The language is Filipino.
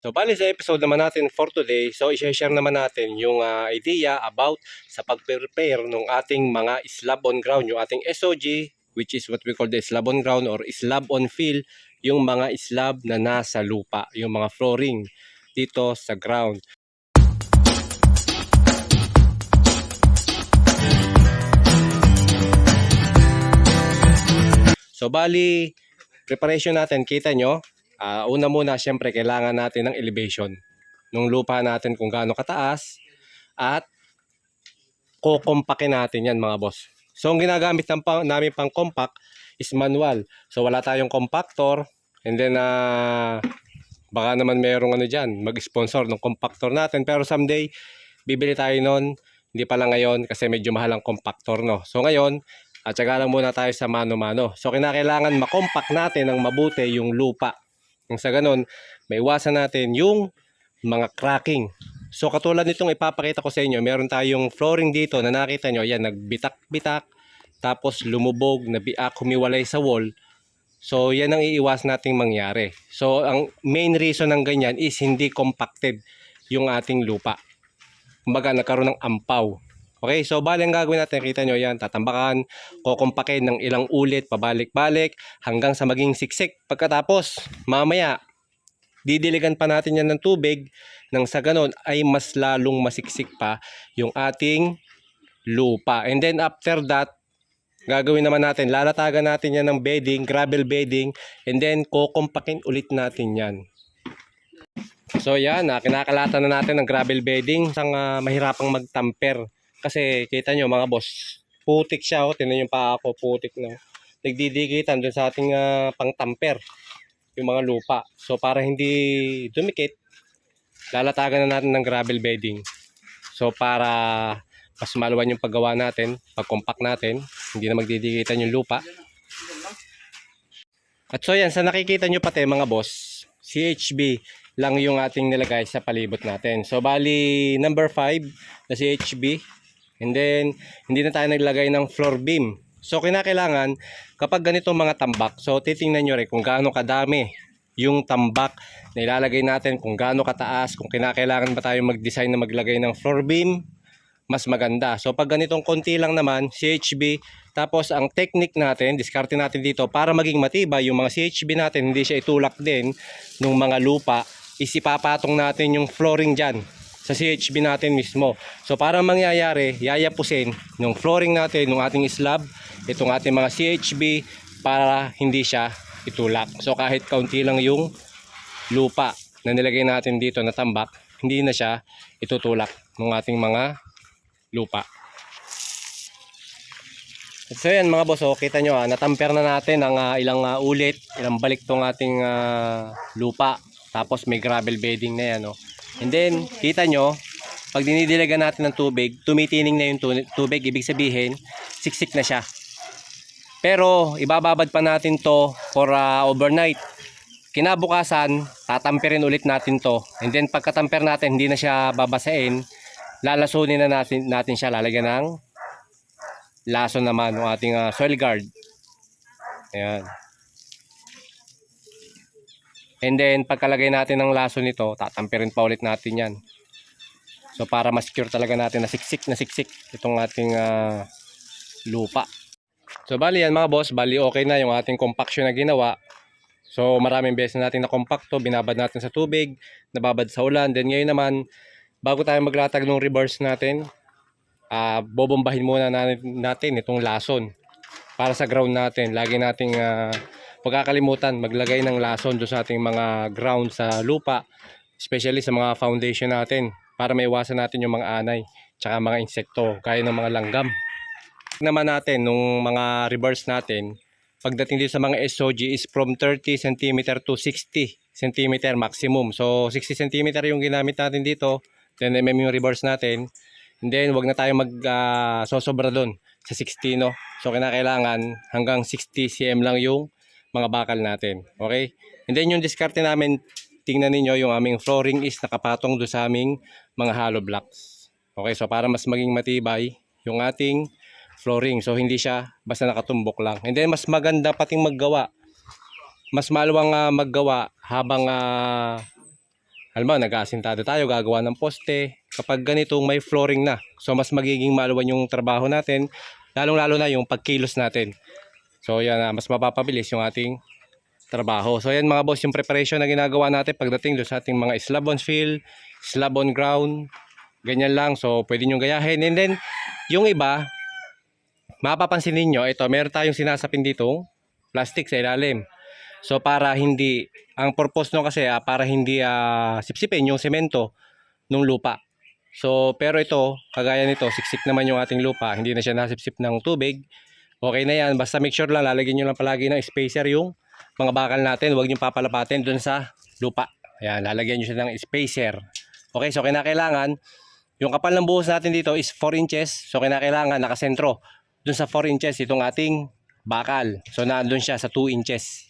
So, bali sa episode naman natin for today, so i-share naman natin yung ah, idea about sa pag-prepare ng ating mga slab on ground, yung ating SOG, which is what we call the slab on ground or slab on fill, yung mga slab na nasa lupa, yung mga flooring dito sa ground. So, bali, preparation natin, kita nyo, Ah, una muna, syempre, kailangan natin ng elevation ng lupa natin kung gaano kataas at kukompakin natin yan mga boss. So, ang ginagamit ng pang, namin pang compact is manual. So, wala tayong compactor and then ah, baka naman merong ano dyan, mag-sponsor ng compactor natin. Pero someday, bibili tayo nun. Hindi pala ngayon kasi medyo mahal ang compactor, no? So, ngayon, at saka lang muna tayo sa mano-mano. So, kinakailangan makompact natin ng mabuti yung lupa. Kung sa ganun, may iwasan natin yung mga cracking. So katulad nitong ipapakita ko sa inyo, meron tayong flooring dito na nakita nyo, yan, nagbitak-bitak, tapos lumubog, nabiak, humiwalay sa wall. So yan ang iiwas nating mangyari. So ang main reason ng ganyan is hindi compacted yung ating lupa. Kumbaga nagkaroon ng ampaw. Okay, so bali ang gagawin natin, kita nyo yan, tatambakan, kukumpakin ng ilang ulit, pabalik-balik, hanggang sa maging siksik. Pagkatapos, mamaya, didiligan pa natin yan ng tubig, nang sa ganon ay mas lalong masiksik pa yung ating lupa. And then after that, gagawin naman natin, lalatagan natin yan ng bedding, gravel bedding, and then kukumpakin ulit natin yan. So yan, ah, kinakalatan na natin ng gravel bedding, isang ah, mahirapang magtamper. Kasi kita nyo mga boss, putik siya, oh. tinan yung paa ko, putik na. Nagdidikitan dun sa ating ah, pangtamper, yung mga lupa. So para hindi dumikit, lalatagan na natin ng gravel bedding. So para mas maluwan yung paggawa natin, pag-compact natin, hindi na magdidikitan yung lupa. At so yan, sa nakikita nyo pati mga boss, CHB lang yung ating nilagay sa palibot natin. So bali number 5 na CHB. And then hindi na tayo naglagay ng floor beam. So kinakailangan kapag ganitong mga tambak, so titingnan nyo rin kung gaano kadami yung tambak na ilalagay natin, kung gaano kataas, kung kinakailangan ba tayo mag-design na maglagay ng floor beam, mas maganda. So pag ganitong konti lang naman, CHB, tapos ang technique natin, diskarte natin dito para maging matibay yung mga CHB natin, hindi siya itulak din ng mga lupa, isipapatong natin yung flooring dyan sa CHB natin mismo. So para mangyayari, yayapusin yung flooring natin, yung ating slab, itong ating mga CHB para hindi siya itulak. So kahit kaunti lang yung lupa na nilagay natin dito na tambak, hindi na siya itutulak ng ating mga lupa. So yan mga boss, oh, kita nyo ah, natamper na natin ang ah, ilang ah, ulit, ilang balik tong ating ah, lupa. Tapos may gravel bedding na yan. Oh. And then, kita nyo, pag dinidilagan natin ng tubig, tumitining na yung tu- tubig, ibig sabihin, siksik na siya. Pero, ibababad pa natin to for ah, overnight. Kinabukasan, tatamperin ulit natin to. And then, pagkatamper natin, hindi na siya babasain, lalasunin na natin, natin siya, lalagyan ng laso naman ng ating ah, soil guard. Ayan. And then, pagkalagay natin ng laso nito, tatamperin pa ulit natin yan. So, para ma-secure talaga natin na siksik na siksik itong ating ah, lupa. So, bali yan mga boss, bali okay na yung ating compaction na ginawa. So, maraming beses na natin na compacto, binabad natin sa tubig, nababad sa ulan. Then, ngayon naman, bago tayo maglatag ng reverse natin, ah bobombahin muna natin, itong lason para sa ground natin. Lagi nating ah, pagkakalimutan maglagay ng lason do sa ating mga ground sa lupa, especially sa mga foundation natin para maiwasan natin yung mga anay tsaka mga insekto gaya ng mga langgam. Naman natin nung mga reverse natin, pagdating dito sa mga SOG is from 30 cm to 60 cm maximum. So 60 cm yung ginamit natin dito, 10 mm yung reverse natin. And then wag na tayo mag ah, sosobra doon sa 60 no. So kinakailangan hanggang 60 cm lang yung mga bakal natin. Okay? And then yung diskarte namin, tingnan ninyo yung aming flooring is nakapatong do sa aming mga hollow blocks. Okay, so para mas maging matibay yung ating flooring. So hindi siya basta nakatumbok lang. And then mas maganda pating maggawa. Mas maluwang ah, maggawa habang ah, alam mo, nag-aasintado tayo, gagawa ng poste. Kapag ganitong may flooring na, so mas magiging maluwan yung trabaho natin, lalong-lalo na yung pagkilos natin. So yan, ah, mas mapapabilis yung ating trabaho. So yan mga boss, yung preparation na ginagawa natin pagdating doon sa ating mga slab on fill, slab on ground, ganyan lang. So pwede nyo gayahin. And then, yung iba, mapapansin ninyo, ito, meron tayong sinasapin dito, plastic sa ilalim. So para hindi, ang purpose no kasi ah, para hindi ah, sipsipin yung semento ng lupa. So pero ito, kagaya nito, siksik naman yung ating lupa, hindi na siya nasipsip ng tubig. Okay na yan, basta make sure lang, lalagyan nyo lang palagi ng spacer yung mga bakal natin, huwag nyo papalapatin dun sa lupa. Ayan, lalagyan nyo siya ng spacer. Okay, so kinakailangan, yung kapal ng buhos natin dito is 4 inches, so kinakailangan nakasentro dun sa 4 inches itong ating bakal. So nandun siya sa 2 inches.